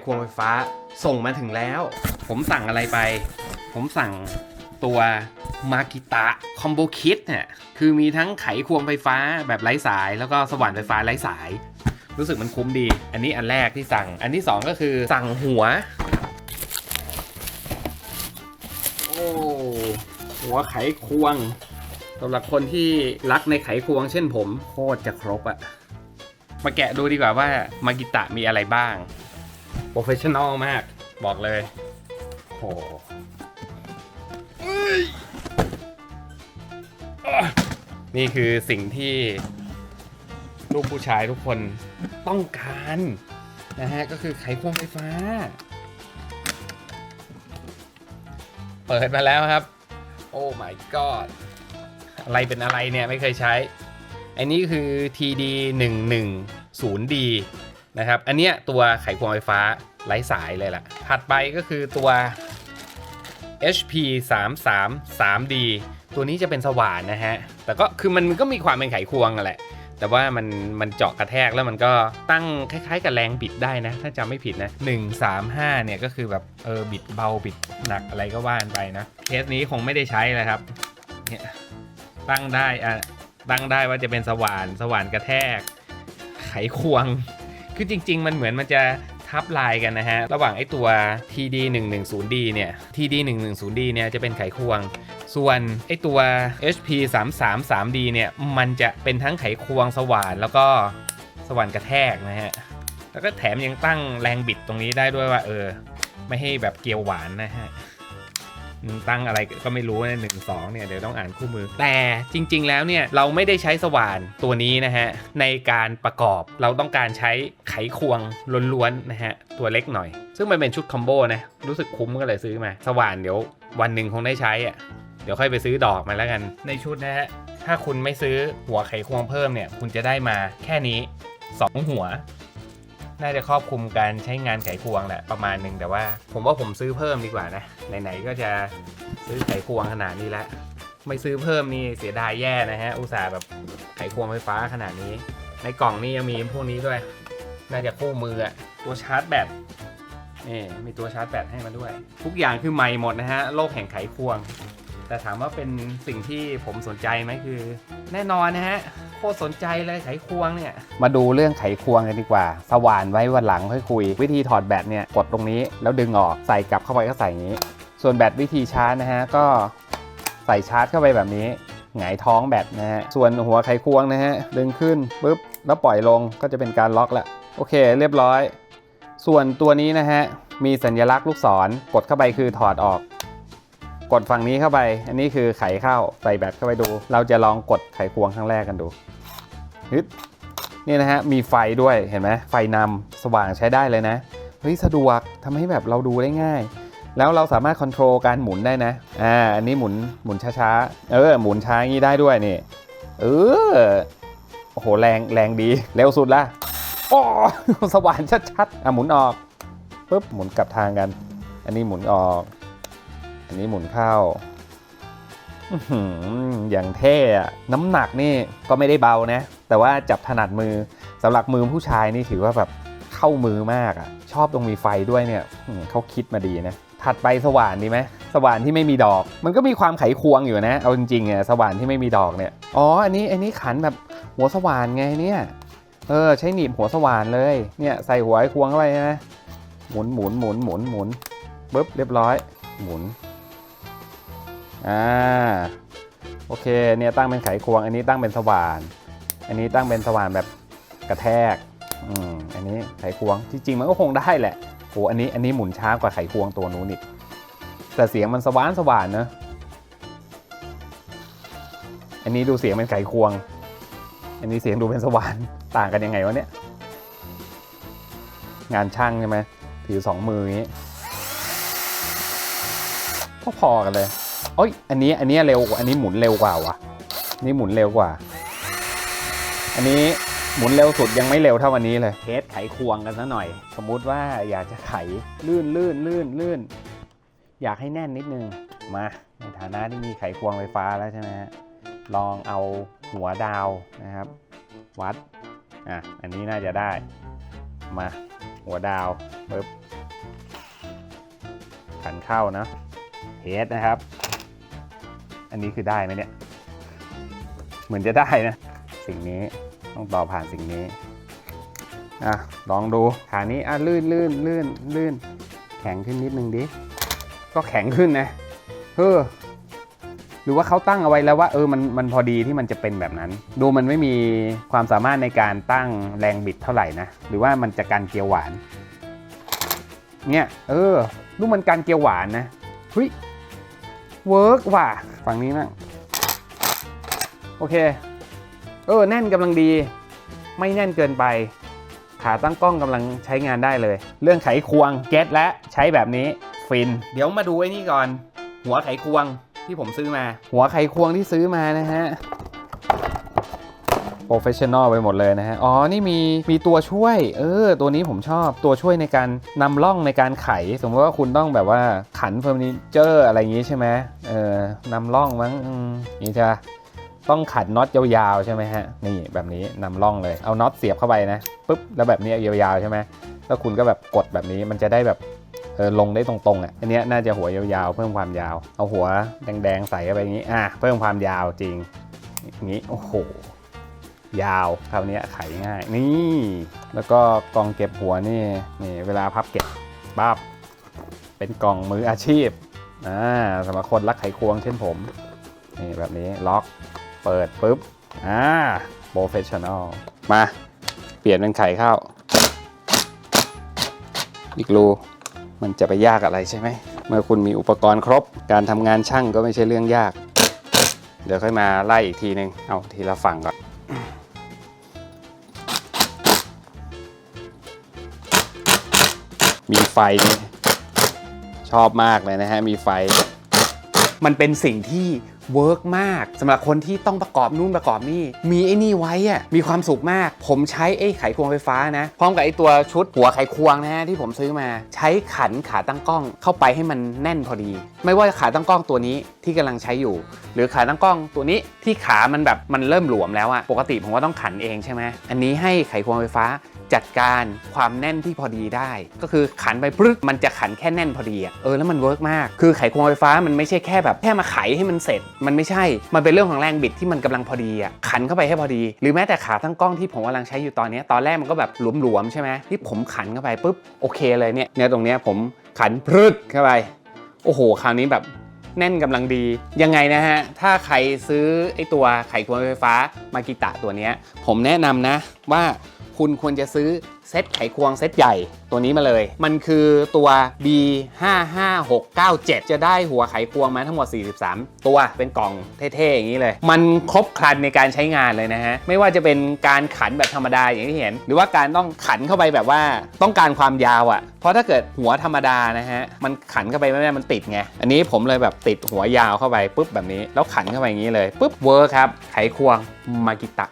ขควงไฟฟ้าส่งมาถึงแล้ว ผมสั่งอะไรไป ผมสั่งตัวมากิตะคอมโบคิดเนี่ยคือมีทั้งไขควงไฟฟ้าแบบไร้สาย แล้วก็สว่านไฟฟ้าไร้สาย รู้สึกมันคุ้มดี อันนี้อันแรกที่สั่ง อันที่สองก็คือสั่งหัว โอ้หัวไขควงสำหรับคนที่รักในไขควงเช่นผมโคตรจะครบอะมาแกะดูดีกว่าว่ามากิตะมีอะไรบ้าง โปรเฟชชั่นอลมาก บอกเลยโอ้เอ้ยอะนี่คือสิ่งที่ลูกผู้ชายทุกคนต้องการนะฮะ ก็คือไขควงไฟฟ้า เปิดมาแล้วครับ โอ้ my god อะไรเป็นอะไรเนี่ย ไม่เคยใช้ อันนี้คือ TD 1 1 0 D นะครับ อันเนี้ยตัวไขควงไฟฟ้าไร้สายเลยล่ะ ถัดไปก็คือตัว HP 3 3 3 D ตัวนี้จะเป็นสว่านนะฮะ แต่ก็คือมันก็มีความเป็นไขควงอะแหละ แต่ว่ามันมันเจาะกระแทกแล้วมันก็ตั้งคล้ายๆ กับแรงบิดได้นะ ถ้าจำไม่ผิดนะ 1 3 5 เนี่ยก็คือแบบเออบิดเบาบิดหนักอะไรก็ว่านไปนะ เคสนี้คงไม่ได้ใช้เลยครับ เนี่ยตั้งได้อะตั้งได้ว่าจะเป็นสว่านสว่านกระแทก ไขควง คือจริง ๆ มันเหมือนมันจะทับลายกันนะฮะ ระหว่างไอ้ตัว TD 1 1 0 D เนี่ย TD 1 1 0 D เนี่ยจะเป็นไขควง ส่วนไอ้ตัว HP 3 3 3 D เนี่ย มันจะเป็นทั้งไขควงสว่านแล้วก็สว่านกระแทกนะฮะ แล้วก็แถมยังตั้งแรงบิดตรงนี้ได้ด้วยว่า เออ ไม่ให้แบบเกลียวหวานนะฮะ ตั้งอะไรก็ไม่รู้นะหนึ่งสองเนี่ยเดี๋ยวต้องอ่านคู่มือ แต่จริง ๆ แล้วเนี่ยเราไม่ได้ใช้สว่านตัวนี้นะฮะในการประกอบเราต้องการใช้ไขควงล้วนๆนะฮะตัวเล็กหน่อย ซึ่งมันเป็นชุดคอมโบนะรู้สึกคุ้มก็เลยซื้อมา สว่านเดี๋ยววันหนึ่งคงได้ใช้อะเดี๋ยวค่อยไปซื้อดอกมาแล้วกันในชุดนะฮะถ้าคุณไม่ซื้อหัวไขควงเพิ่มเนี่ยคุณจะได้มาแค่นี้ 2 หัว น่าจะครอบคลุมการใช้งานไขควงแหละประมาณหนึ่งแต่ว่า ผมว่าผมซื้อเพิ่มดีกว่านะไหนๆก็จะซื้อไขควงขนาดนี้แล้วไม่ซื้อเพิ่มนี่เสียดายแย่นะฮะอุตส่าห์แบบไขควงไฟฟ้าขนาดนี้ ในกล่องนี่ยังมีพวกนี้ด้วย น่าจะคู่มืออะตัวชาร์จแบตนี่มีตัวชาร์จแบตให้มาด้วย ทุกอย่างคือใหม่หมดนะฮะโลกแห่งไขควง แต่ถามว่าเป็นสิ่งที่ผมสนใจไหมคือ แน่นอนนะฮะ ตรสนใจเลยไขควงเนี่ย มาดูเรื่องไขควงกันดีกว่า สว่านไว้วันหลังค่อยคุย วิธีถอดแบตเนี่ยกดตรงนี้แล้วดึงออกใส่กลับเข้าไปก็ใส่อย่างนี้ ส่วนแบตวิธีชาร์จนะฮะก็ใส่ชาร์จเข้าไปแบบนี้หงายท้องแบตนะฮะ ส่วนหัวไขควงนะฮะ ดึงขึ้นปุ๊บ แล้วปล่อยลงก็จะเป็นการล็อกแล้วโอเค เรียบร้อย ส่วนตัวนี้นะฮะ มีสัญลักษณ์ลูกศรกดเข้าไปคือถอดออก กดฝั่งนี้เข้าไป อันนี้คือไขเข้าใส่แบตเข้าไปดู เราจะลองกดไขควงครั้งแรกกันดูฮึดนี่นะฮะมีไฟด้วยเห็นไหมไฟนำสว่างใช้ได้เลยนะเฮ้ยสะดวกทำให้แบบเราดูได้ง่าย แล้วเราสามารถคอนโทรลการหมุนได้นะอ่าอันนี้หมุนหมุนช้าๆเออหมุนช้าอย่างนี้ได้ด้วยนี่เออโอ้โหแรงแรงดีเร็วสุดละโอ้สว่างชัดๆอะหมุนออกปุ๊บหมุนกลับทางกัน อันนี้หมุนออก อันนี้หมุนเข้าอย่างเท่อะน้ำหนักนี่ก็ไม่ได้เบานะ แต่ว่าจับถนัดมือสำหรับมือผู้ชายนี่ถือว่าแบบเข้ามือมากอะชอบตรงมีไฟด้วยเนี่ยเขาคิดมาดีนะ ถัดไปสว่านดีไหมสว่านที่ไม่มีดอก มันก็มีความไขควงอยู่นะ เอาจริงๆอะสว่านที่ไม่มีดอกเนี่ยอ๋ออันนี้อันนี้ขันแบบหัวสว่านไงเนี่ยเออใช้หนีบหัวสว่านเลยเนี่ยใส่หัวไอ้ควงเข้าไปนะหมุนหมุนหมุนหมุนหมุนปึ๊บเรียบร้อย หมุน อ่าโอเคเนี่ยตั้งเป็นไขควง อันนี้ตั้งเป็นสว่าน อันนี้ตั้งเป็นสว่านแบบกระแทกอืมอันนี้ไขควงที่จริงมันก็คงได้แหละโอ้อันนี้อันนี้หมุนช้ากว่าไขควงตัวนู้นอีกแต่เสียงมันสว่านสว่านเนอะอันนี้ดูเสียงเป็นไขควง อันนี้เสียงดูเป็นสว่านต่างกันยังไงวะเนี่ยงานช่างใช่ไหมถือสองมืออย่างนี้พอๆกันเลย โอ้ยอันนี้อันนี้เร็วกว่าอันนี้หมุนเร็วกว่าวะนี่หมุนเร็วกว่า อันนี้หมุนเร็วสุดยังไม่เร็วเท่าวันนี้เลยเทสไขควงกันซะหน่อย สมมุติว่าอยากจะไขลื่นลื่นลื่นลื่นอยากให้แน่นนิดนึงมาในฐานะที่มีไขควงไฟฟ้าแล้วใช่ไหมฮะลองเอาหัวดาวนะครับ วัดอะอันนี้น่าจะได้มาหัวดาวปึ๊บขันเข้านะเฮดนะครับ อันนี้คือได้ไหมเนี่ย เหมือนจะได้นะ สิ่งนี้ต้องต่อผ่านสิ่งนี้อะลองดูขานี้อะลื่นลื่นลื่นลื่นแข็งขึ้นนิดนึงดิ ก็แข็งขึ้นนะเออหรือว่าเขาตั้งเอาไว้แล้วว่าเออมันมันพอดีที่มันจะเป็นแบบนั้น ดูมันไม่มีความสามารถในการตั้งแรงบิดเท่าไหร่นะ หรือว่ามันจะการเกียวหวาน เนี่ย เออดูมันการเกียวหวานนะเฮ้ย เวิร์กว่ะ ฝั่งนี้มั่งโอเค เออ แน่นกำลังดี ไม่แน่นเกินไป ขาตั้งกล้องกำลังใช้งานได้เลย เรื่องไขควงเก็ตและใช้แบบนี้ฟิน เดี๋ยวมาดูไอ้นี่ก่อน หัวไขควงที่ผมซื้อมา หัวไขควงที่ซื้อมานะฮะโป รเฟชชั่นอลไปหมดเลยนะฮะ อ๋อ นี่มีมีตัวช่วย เออ ตัวนี้ผมชอบตัวช่วยในการนำร่องในการไข สมมติว่าคุณต้องแบบว่าขันเฟอร์นิเจอร์อะไรอย่างงี้ใช่ไหมเออนำร่องมั้งนี่จะต้องขัดน็อตยาวๆใช่ไหมฮะ นี่แบบนี้นำร่องเลย เอาน็อตเสียบเข้าไปนะปุ๊บ แล้วแบบนี้ยาวๆใช่ไหมแล้วคุณก็แบบกดแบบนี้มันจะได้แบบเออลงได้ตรงๆอะ อันเนี้ยน่าจะหัวยาวๆ เพิ่มความยาว เอาหัวแดงๆ ใส่เข้าไปอย่างนี้ อะ เพิ่มความยาวจริง อย่างนี้ โอ้โห ยาวคราวนี้ไขง่าย นี่ แล้วก็กล่องเก็บหัวนี่นี่เวลาพับเก็บปั๊บเป็นกล่องมืออาชีพอ่าสำหรับคนรักไขควงเช่นผมนี่แบบนี้ล็อกเปิดปุ๊บอ่าโปรเฟชชั่นอลมาเปลี่ยนเป็นไข่เข้า อีกรูมันจะไปยากอะไรใช่ไหม เมื่อคุณมีอุปกรณ์ครบ การทำงานช่างก็ไม่ใช่เรื่องยาก เดี๋ยวค่อยมาไล่อีกทีนึง เอาทีละฝั่งก่อน ไฟนี่ชอบมากเลยนะฮะ มีไฟ มันเป็นสิ่งที่เวิร์กมากสำหรับคนที่ต้องประกอบนู่นประกอบนี่ มีไอ้นี่ไว้อะมีความสุขมาก ผมใช้ไอ้ไขควงไฟฟ้านะ พร้อมกับไอ้ตัวชุดหัวไขควงนะฮะที่ผมซื้อมาใช้ขันขาตั้งกล้องเข้าไปให้มันแน่นพอดี ไม่ว่าขาตั้งกล้องตัวนี้ที่กำลังใช้อยู่ หรือขาตั้งกล้องตัวนี้ที่ขามันแบบมันเริ่มหลวมแล้วอะปกติผมก็ต้องขันเองใช่ไหมอันนี้ให้ไขควงไฟฟ้า จัดการความแน่นที่พอดีได้ ก็คือขันไปปึ๊บมันจะขันแค่แน่นพอดีอะเออแล้วมันเวิร์กมาก คือไขควงไฟฟ้ามันไม่ใช่แค่แบบแค่มาไขให้มันเสร็จ มันไม่ใช่ มันเป็นเรื่องของแรงบิดที่มันกำลังพอดีอะขันเข้าไปให้พอดี หรือแม้แต่ขาตั้งกล้องที่ผมกำลังใช้อยู่ตอนนี้ตอนแรกมันก็แบบหลวมๆใช่ไหมที่ผมขันเข้าไปปุ๊บโอเคเลยเนี่ยเนี่ยตรงเนี้ยผมขันพรึดเข้าไปโอ้โห คราวนี้แบบแน่นกำลังดี ยังไงนะฮะ ถ้าใครซื้อไอตัวไขควงไฟฟ้ามากิตะตัวเนี้ยผมแนะนำนะว่าคุณควรจะซื้อเซตไขควงเซตใหญ่ตัวนี้มาเลย มันคือตัว B55697 จะได้หัวไขควงมาทั้งหมด 43 ตัวเป็นกล่องเท่ๆอย่างนี้เลย มันครบครันในการใช้งานเลยนะฮะ ไม่ว่าจะเป็นการขันแบบธรรมดาอย่างที่เห็น หรือว่าการต้องขันเข้าไปแบบว่าต้องการความยาวอะ่ะ เพราะถ้าเกิดหัวธรรมดานะฮะ มันขันเข้าไปไม่ได้มันติดไง อันนี้ผมเลยแบบติดหัวยาวเข้าไปปุ๊บแบบนี้ แล้วขันเข้าไปอย่างนี้เลยปุ๊บเวอร์ครับไขควงมากิตะ